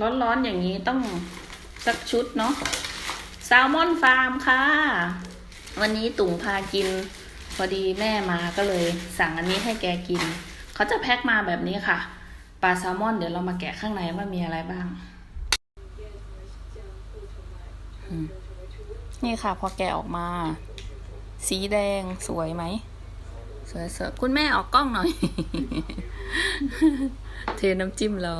ร้อนๆอย่างนี้ต้องสักชุดเนาะแซลมอนฟาร์มค่ะ วันนี้ตุ่งพากิน พอดีแม่มาก็เลยสั่งอันนี้ให้แกกิน เขาจะแพ็คมาแบบนี้ค่ะปลาแซลมอนเดี๋ยวเรามาแกะข้างในว่ามีอะไรบ้าง นี่ค่ะ พอแกะออกมา สีแดงสวยไหม สวยสคุณแม่ออกกล้องหน่อย เทน้ำจิ้มเรา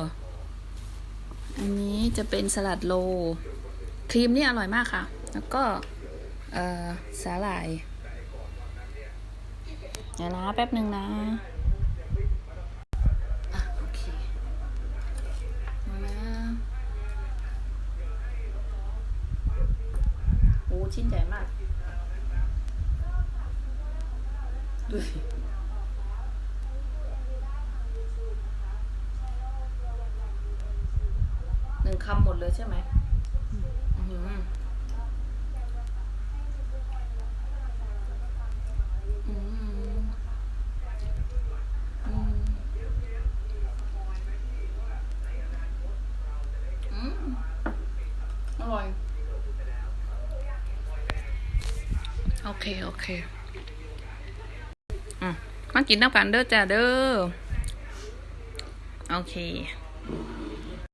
อันนี้จะเป็นสลัดโล ครีมนี่อร่อยมากค่ะ แล้วก็สาหร่าย เดี๋ยวนะแป๊บหนึ่งนะอะโอเคเอานะโอ้ชิ้นใหญ่มากดูสิหนึ่ งคำหมดเลยใช่ไหมอื้อหืออืมอืมอืมอร่อย โอเค โอเค อืมมากินน้ำกันเด้อจ้าเด้อ โอเค